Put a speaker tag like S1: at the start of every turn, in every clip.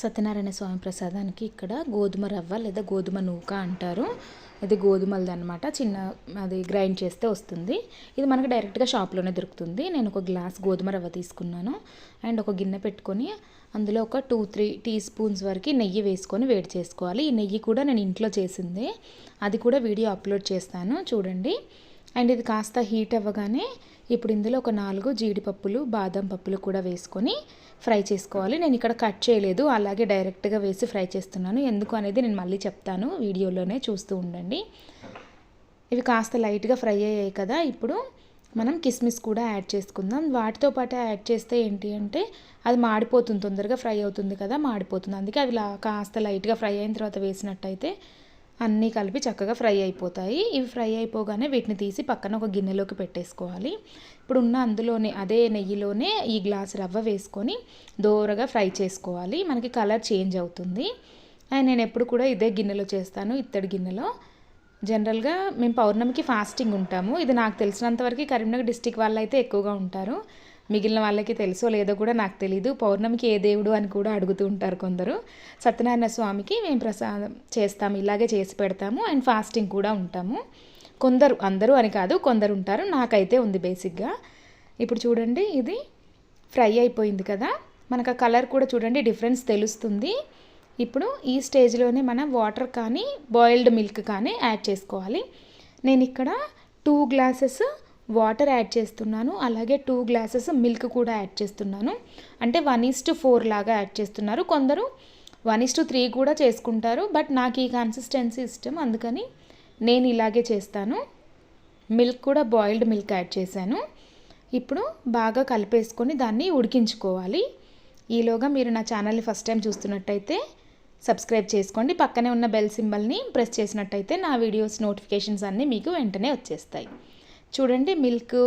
S1: సత్యనారాయణ స్వామి ప్రసాదానికి ఇక్కడ గోధుమ రవ్వ లేదా గోధుమ నూక అంటారు. ఇది గోధుమలది అనమాట చిన్న అది గ్రైండ్ చేస్తే వస్తుంది. ఇది మనకు డైరెక్ట్గా షాప్లోనే దొరుకుతుంది. నేను ఒక గ్లాస్ గోధుమ రవ్వ తీసుకున్నాను. అండ్ ఒక గిన్నె పెట్టుకొని అందులో ఒక టూ త్రీ టీ స్పూన్స్ వరకు నెయ్యి వేసుకొని వేడి చేసుకోవాలి. ఈ నెయ్యి కూడా నేను ఇంట్లో చేసిందే. అది కూడా వీడియో అప్లోడ్ చేస్తాను. చూడండి. అండ్ ఇది కాస్త హీట్ అవ్వగానే ఇప్పుడు ఇందులో ఒక నాలుగు జీడిపప్పులు బాదం పప్పులు కూడా వేసుకొని ఫ్రై చేసుకోవాలి. నేను ఇక్కడ కట్ చేయలేదు అలాగే డైరెక్ట్గా వేసి ఫ్రై చేస్తున్నాను. ఎందుకు అనేది నేను మళ్ళీ చెప్తాను. వీడియోలోనే చూస్తూ ఉండండి. ఇవి కాస్త లైట్గా ఫ్రై అయ్యాయి కదా. ఇప్పుడు మనం కిస్మిస్ కూడా యాడ్ చేసుకుందాం. వాటితో పాటు యాడ్ చేస్తే ఏంటి అంటే అది మాడిపోతుంది తొందరగా ఫ్రై అవుతుంది కదా మాడిపోతుంది. అందుకే అవి కాస్త లైట్గా ఫ్రై అయిన తర్వాత వేసినట్టయితే అన్నీ కలిపి చక్కగా ఫ్రై అయిపోతాయి. ఇవి ఫ్రై అయిపోగానే వీటిని తీసి పక్కన ఒక గిన్నెలోకి పెట్టేసుకోవాలి. ఇప్పుడు ఉన్న అందులోనే అదే నెయ్యిలోనే ఈ గ్లాస్ రవ్వ వేసుకొని దోరగా ఫ్రై చేసుకోవాలి. మనకి కలర్ చేంజ్ అవుతుంది. అండ్ నేను ఎప్పుడు కూడా ఇదే గిన్నెలో చేస్తాను ఇత్తడి గిన్నెలో. జనరల్గా మేము పౌర్ణమికి ఫాస్టింగ్ ఉంటాము. ఇది నాకు తెలిసినంతవరకు కరీంనగర్ డిస్టిక్ వాళ్ళు అయితే ఎక్కువగా ఉంటారు. మిగిలిన వాళ్ళకి తెలుసో లేదో కూడా నాకు తెలియదు పౌర్ణమికి ఏ దేవుడు అని కూడా అడుగుతూ ఉంటారు కొందరు. సత్యనారాయణ స్వామికి మేము ప్రసాదం చేస్తాము ఇలాగే చేసి పెడతాము అండ్ ఫాస్టింగ్ కూడా ఉంటాము. కొందరు అందరూ అని కాదు కొందరు ఉంటారు. నాకైతే ఉంది బేసిక్గా. ఇప్పుడు చూడండి ఇది ఫ్రై అయిపోయింది కదా. మనకు ఆ కలర్ కూడా చూడండి డిఫరెన్స్ తెలుస్తుంది. ఇప్పుడు ఈ స్టేజ్లోనే మనం వాటర్ కానీ బాయిల్డ్ మిల్క్ కానీ యాడ్ చేసుకోవాలి. నేను ఇక్కడ టూ గ్లాసెస్ వాటర్ యాడ్ చేస్తున్నాను. అలాగే టూ గ్లాసెస్ మిల్క్ కూడా యాడ్ చేస్తున్నాను. అంటే వన్ ఈస్ టు ఫోర్ లాగా యాడ్ చేస్తున్నారు. కొందరు వన్ ఈస్ టు త్రీ కూడా చేసుకుంటారు. బట్ నాకు ఈ కన్సిస్టెన్సీ ఇష్టం. అందుకని నేను ఇలాగే చేస్తాను. మిల్క్ కూడా బాయిల్డ్ మిల్క్ యాడ్ చేశాను. ఇప్పుడు బాగా కలిపేసుకొని దాన్ని ఉడికించుకోవాలి. ఈలోగా మీరు నా ఛానల్ని ఫస్ట్ టైం చూస్తున్నట్టయితే సబ్స్క్రైబ్ చేసుకోండి. పక్కనే ఉన్న బెల్ సింబల్ని ప్రెస్ చేసినట్టయితే నా వీడియోస్ నోటిఫికేషన్స్ అన్నీ మీకు వెంటనే వచ్చేస్తాయి. చూడండి మిల్క్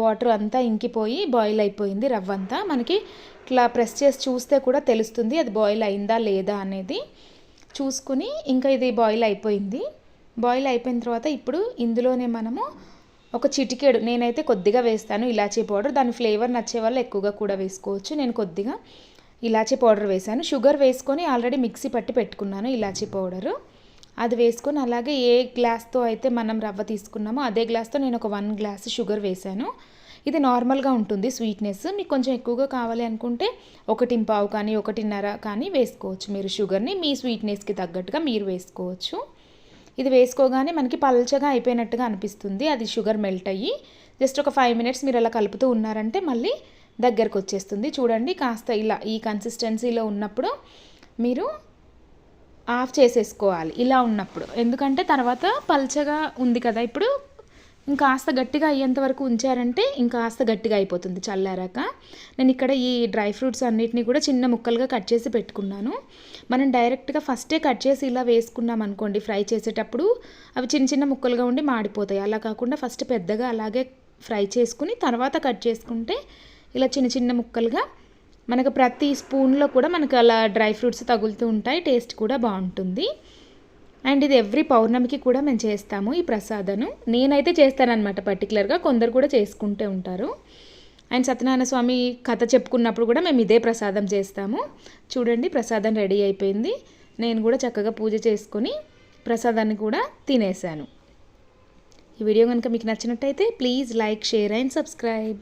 S1: వాటర్ అంతా ఇంకిపోయి బాయిల్ అయిపోయింది రవ్వ అంతా మనకి ఇట్లా ప్రెస్ చేసి చూస్తే కూడా తెలుస్తుంది అది బాయిల్ అయిందా లేదా అనేది. చూసుకుని ఇంకా ఇది బాయిల్ అయిపోయింది. బాయిల్ అయిపోయిన తర్వాత ఇప్పుడు ఇందులోనే మనము ఒక చిటికెడు నేనైతే కొద్దిగా వేస్తాను ఇలాచీ పౌడర్. దాని ఫ్లేవర్ నచ్చే వాళ్ళు ఎక్కువగా కూడా వేసుకోవచ్చు. నేను కొద్దిగా ఇలాచీ పౌడర్ వేసాను షుగర్ వేసుకొని ఆల్రెడీ మిక్సీ పట్టి పెట్టుకున్నాను ఇలాచీ పౌడరు. అది వేసుకొని అలాగే ఏ గ్లాస్తో అయితే మనం రవ్వ తీసుకున్నామో అదే గ్లాస్తో నేను ఒక వన్ గ్లాస్ షుగర్ వేసాను ఇది నార్మల్గా ఉంటుంది స్వీట్నెస్. మీకు కొంచెం ఎక్కువగా కావాలి అనుకుంటే ఒకటి పావు కానీ ఒకటిన్నర కానీ వేసుకోవచ్చు మీరు షుగర్ని. మీ స్వీట్నెస్కి తగ్గట్టుగా మీరు వేసుకోవచ్చు. ఇది వేసుకోగానే మనకి పల్చగా అయిపోయినట్టుగా అనిపిస్తుంది. అది షుగర్ మెల్ట్ అయ్యి జస్ట్ ఒక ఫైవ్ మినిట్స్ మీరు అలా కలుపుతూ ఉన్నారంటే మళ్ళీ దగ్గరకు వచ్చేస్తుంది. చూడండి కాస్త ఇలా ఈ కన్సిస్టెన్సీలో ఉన్నప్పుడు మీరు ఆఫ్ చేసేసుకోవాలి ఇలా ఉన్నప్పుడు. ఎందుకంటే తర్వాత పల్చగా ఉంది కదా ఇప్పుడు. ఇంకాస్త గట్టిగా అయ్యేంత వరకు ఉంచారంటే ఇంకాస్త గట్టిగా అయిపోతుంది చల్లారాక. నేను ఇక్కడ ఈ డ్రై ఫ్రూట్స్ అన్నిటిని కూడా చిన్న ముక్కలుగా కట్ చేసి పెట్టుకున్నాను. మనం డైరెక్ట్గా ఫస్టే కట్ చేసి ఇలా వేసుకున్నాం అనుకోండి ఫ్రై చేసేటప్పుడు అవి చిన్న చిన్న ముక్కలుగా ఉండి మాడిపోతాయి. అలా కాకుండా ఫస్ట్ పెద్దగా అలాగే ఫ్రై చేసుకుని తర్వాత కట్ చేసుకుంటే ఇలా చిన్న చిన్న ముక్కలుగా మనకు ప్రతి స్పూన్లో కూడా మనకు అలా డ్రై ఫ్రూట్స్ తగులుతూ ఉంటాయి టేస్ట్ కూడా బాగుంటుంది. అండ్ ఇది ఎవ్రీ పౌర్ణమికి కూడా మేము చేస్తాము ఈ ప్రసాదను. నేనైతే చేస్తానన్నమాట పర్టికులర్గా కొందరు కూడా చేసుకుంటూ ఉంటారు. అండ్ సత్యనారాయణ స్వామి కథ చెప్పుకున్నప్పుడు కూడా మేము ఇదే ప్రసాదం చేస్తాము. చూడండి ప్రసాదం రెడీ అయిపోయింది. నేను కూడా చక్కగా పూజ చేసుకొని ప్రసాదాన్ని కూడా తినేసాను. ఈ వీడియో కనుక మీకు నచ్చినట్టయితే please like share and subscribe.